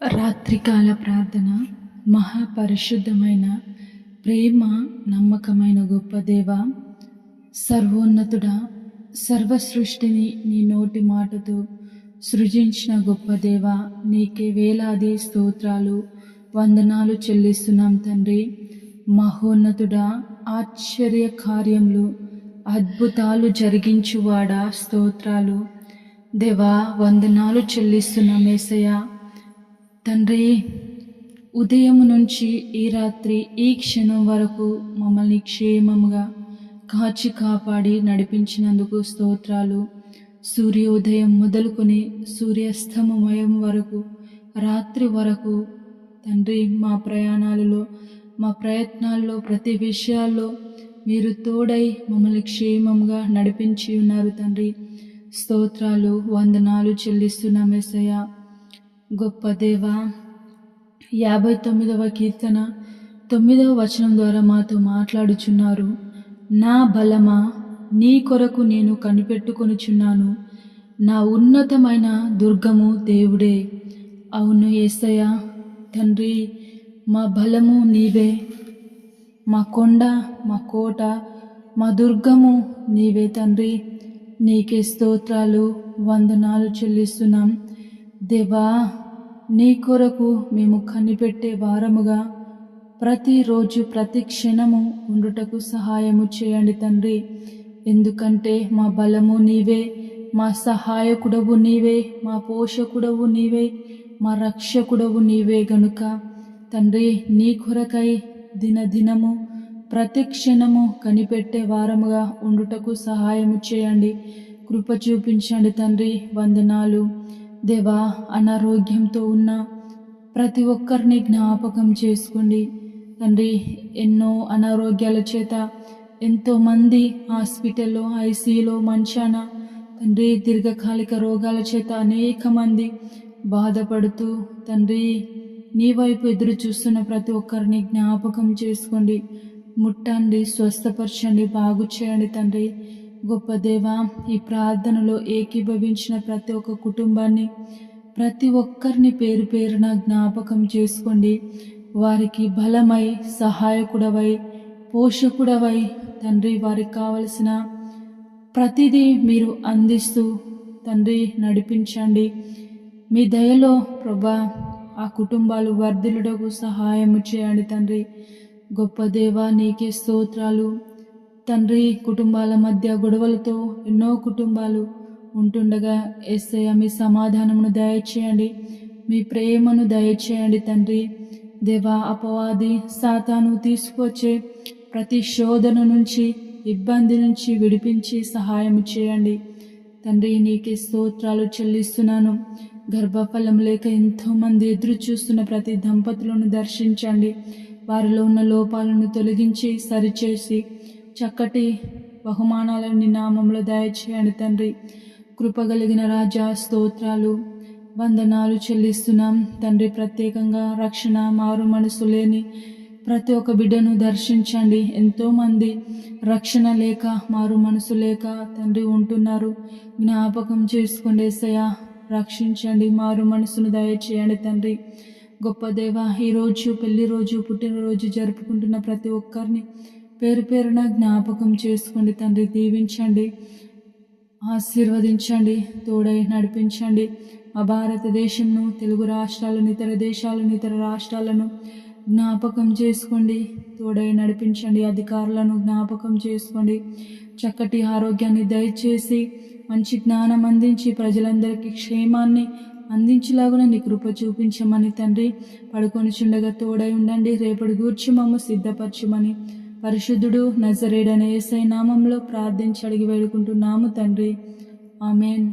రాత్రికాల ప్రార్థన మహాపరిశుద్ధమైన ప్రేమ నమ్మకమైన గొప్ప దేవ సర్వోన్నతుడా సర్వ సృష్టిని నీ నోటి మాటతో సృజించిన గొప్ప దేవ నీకే వేలాది స్తోత్రాలు వందనాలు చెల్లిస్తున్నాం తండ్రి. మహోన్నతుడా ఆశ్చర్య కార్యములు అద్భుతాలు జరిగించువాడా స్తోత్రాలు. దేవా వందనాలు చెల్లిస్తున్నాం ఏసయ్య. తండ్రి ఉదయం నుంచి ఈ రాత్రి ఈ క్షణం వరకు మమ్మల్ని క్షేమముగా కాచి కాపాడి నడిపించినందుకు స్తోత్రాలు. సూర్యోదయం మొదలుకొని సూర్యాస్తమయం వరకు రాత్రి వరకు తండ్రి మా ప్రయాణాలలో మా ప్రయత్నాల్లో ప్రతి విషయాల్లో మీరు తోడై మమ్మల్ని క్షేమంగా నడిపించి ఉన్నారు తండ్రి. స్తోత్రాలు వందనాలు చెల్లిస్తున్నాం ఎసయ్య గొప్ప దేవ యాభై తొమ్మిదవ కీర్తన తొమ్మిదవ వచనం ద్వారా మాతో మాట్లాడుచున్నారు. నా బలమా నీ కొరకు నేను కనిపెట్టుకొనుచున్నాను. నా ఉన్నతమైన దుర్గము దేవుడే. అవును ఏసయ్య తండ్రి మా బలము నీవే. మా కొండ మా కోట మా దుర్గము నీవే తండ్రి. నీకే స్తోత్రాలు వందనాలు చెల్లిస్తున్నాం. దేవా నీ కొరకు మేము కనిపెట్టే వారముగా ప్రతిరోజు ప్రతి క్షణము ఉండుటకు సహాయము చేయండి తండ్రి. ఎందుకంటే మా బలము నీవే మా సహాయకుడవు నీవే మా పోషకుడవు నీవే మా రక్షకుడవు నీవే గనుక తండ్రి నీ కొరకై దినదినము ప్రతి క్షణము కనిపెట్టే వారముగా ఉండుటకు సహాయము చేయండి. కృప చూపించండి తండ్రి. వందనాలు. దేవా అనారోగ్యంతో ఉన్న ప్రతి ఒక్కరిని జ్ఞాపకం చేసుకోండి. తండ్రి ఎన్నో అనారోగ్యాల చేత ఎంతోమంది హాస్పిటల్లో ఐసీలో మంచాన తండ్రి దీర్ఘకాలిక రోగాల చేత అనేక మంది బాధపడుతూ తండ్రి నీ వైపు ఎదురు చూస్తున్న ప్రతి ఒక్కరిని జ్ఞాపకం చేసుకోండి. ముట్టండి స్వస్థపరచండి బాగు చేయండి తండ్రి. గొప్ప దేవా ఈ ప్రార్థనలో ఏకీభవించిన ప్రతి ఒక్క కుటుంబాన్ని ప్రతి ఒక్కరిని పేరు పేరున జ్ఞాపకం చేసుకోండి. వారికి బలమై సహాయకుడవై పోషకుడవై తండ్రి వారికి కావలసిన ప్రతిదీ మీరు అందిస్తూ తండ్రి నడిపించండి. మీ దయలో ప్రభా ఆ కుటుంబాలు వర్ధిలుడకు సహాయం చేయండి తండ్రి. గొప్ప దేవా నీకే స్తోత్రాలు. తండ్రి కుటుంబాల మధ్య గొడవలతో ఎన్నో కుటుంబాలు ఉంటుండగా ఎస్ఐ మీ సమాధానమును దయచేయండి. మీ ప్రేమను దయచేయండి తండ్రి. దేవా అపవాది సాతాను తీసుకొచ్చే ప్రతి శోధన నుంచి ఇబ్బంది నుంచి విడిపించి సహాయం చేయండి. తండ్రి నీకే స్తోత్రాలు చెల్లిస్తున్నాను. గర్భఫలం లేక ఎంతోమంది ఎదురు చూస్తున్న ప్రతి దంపతులను దర్శించండి. వారిలో ఉన్న లోపాలను తొలగించి సరిచేసి చక్కటి బహుమానాలను నినామంలో దయచేయండి తండ్రి. కృపగలిగిన రాజా స్తోత్రాలు వందనాలు చెల్లిస్తున్నాం. తండ్రి ప్రత్యేకంగా రక్షణ మారు మనసు లేని ప్రతి ఒక్క బిడ్డను దర్శించండి. ఎంతోమంది రక్షణ లేక మారు మనసు లేక తండ్రి ఉంటున్నారు. జ్ఞాపకం చేసుకోండి ఏసయ్య రక్షించండి మారు మనసును దయచేయండి తండ్రి. గొప్ప దేవ ఈరోజు పెళ్ళి రోజు పుట్టినరోజు జరుపుకుంటున్న ప్రతి ఒక్కరిని పేరు పేరున జ్ఞాపకం చేసుకోండి తండ్రి దీవించండి ఆశీర్వదించండి తోడై నడిపించండి. మా భారతదేశంను తెలుగు రాష్ట్రాలను ఇతర దేశాలను ఇతర రాష్ట్రాలను జ్ఞాపకం చేసుకోండి తోడై నడిపించండి. అధికారులను జ్ఞాపకం చేసుకోండి. చక్కటి ఆరోగ్యాన్ని దయచేసి మంచి జ్ఞానం అందించి ప్రజలందరికీ క్షేమాన్ని అందించేలాగా నీ కృప చూపించమని తండ్రి పడుకొని చుండగా తోడై ఉండండి. రేపటి గూర్చి మమ్మ సిద్ధపరచమని పరిశుద్ధుడు నజరేడనే ఏసై నామంలో ప్రార్థించి అడిగి వేడుకుంటున్నాము తండ్రి. ఆమెన్.